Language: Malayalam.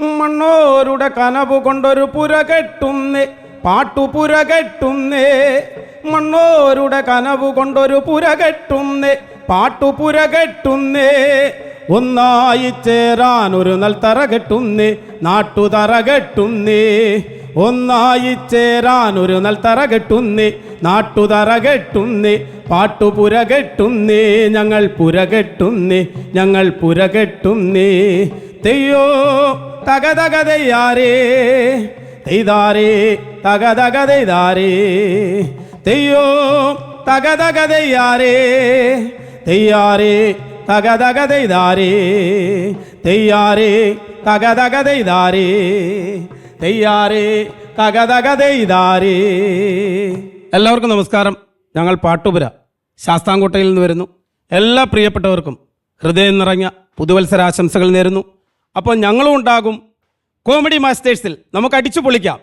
മണ്ണോരുടെ കനവ് കൊണ്ടൊരു പുര കെട്ടുന്നേ പാട്ടുപുര കെട്ടുന്നേ. മണ്ണോരുടെ കനവ് കൊണ്ടൊരു പുര കെട്ടുന്നേ പാട്ടുപുര കെട്ടുന്നേ. ഒന്നായി ചേരാൻ ഒരു നൽത്തറ കെട്ടുന്നേ നാട്ടുതറ കെട്ടുന്നേ. ഒന്നായി ചേരാൻ ഒരു നൽത്തറ കെട്ടുന്നേ നാട്ടുതറ കെട്ടുന്നേ പാട്ടുപുര കെട്ടുന്നേ. ഞങ്ങൾ പുര കെട്ടുന്നേ ഞങ്ങൾ പുര കെട്ടുന്നേ. തെയ്യോ തകതകതയ്യാരേ തെയ്താരേ തകതകതയ്താരേ തെയ്യോ തകതകതയാരേ തെയ്യാരേ തകതകതയ്താരേ തെയ്യാരേ തകതകതയ്താരേ തെയ്യാരേ തകതകതയ്താരേ എല്ലാവർക്കും നമസ്കാരം. ഞങ്ങൾ പാട്ടുപുര ശാസ്താംകോട്ടയിൽ നിന്ന് വരുന്നു. എല്ലാ പ്രിയപ്പെട്ടവർക്കും ഹൃദയം നിറഞ്ഞ പുതുവത്സരാശംസകൾ നേരുന്നു. അപ്പോൾ ഞങ്ങളും ഉണ്ടാകും. കോമഡി മാസ്റ്റേഴ്സിൽ നമുക്ക് അടിച്ചു പൊളിക്കാം.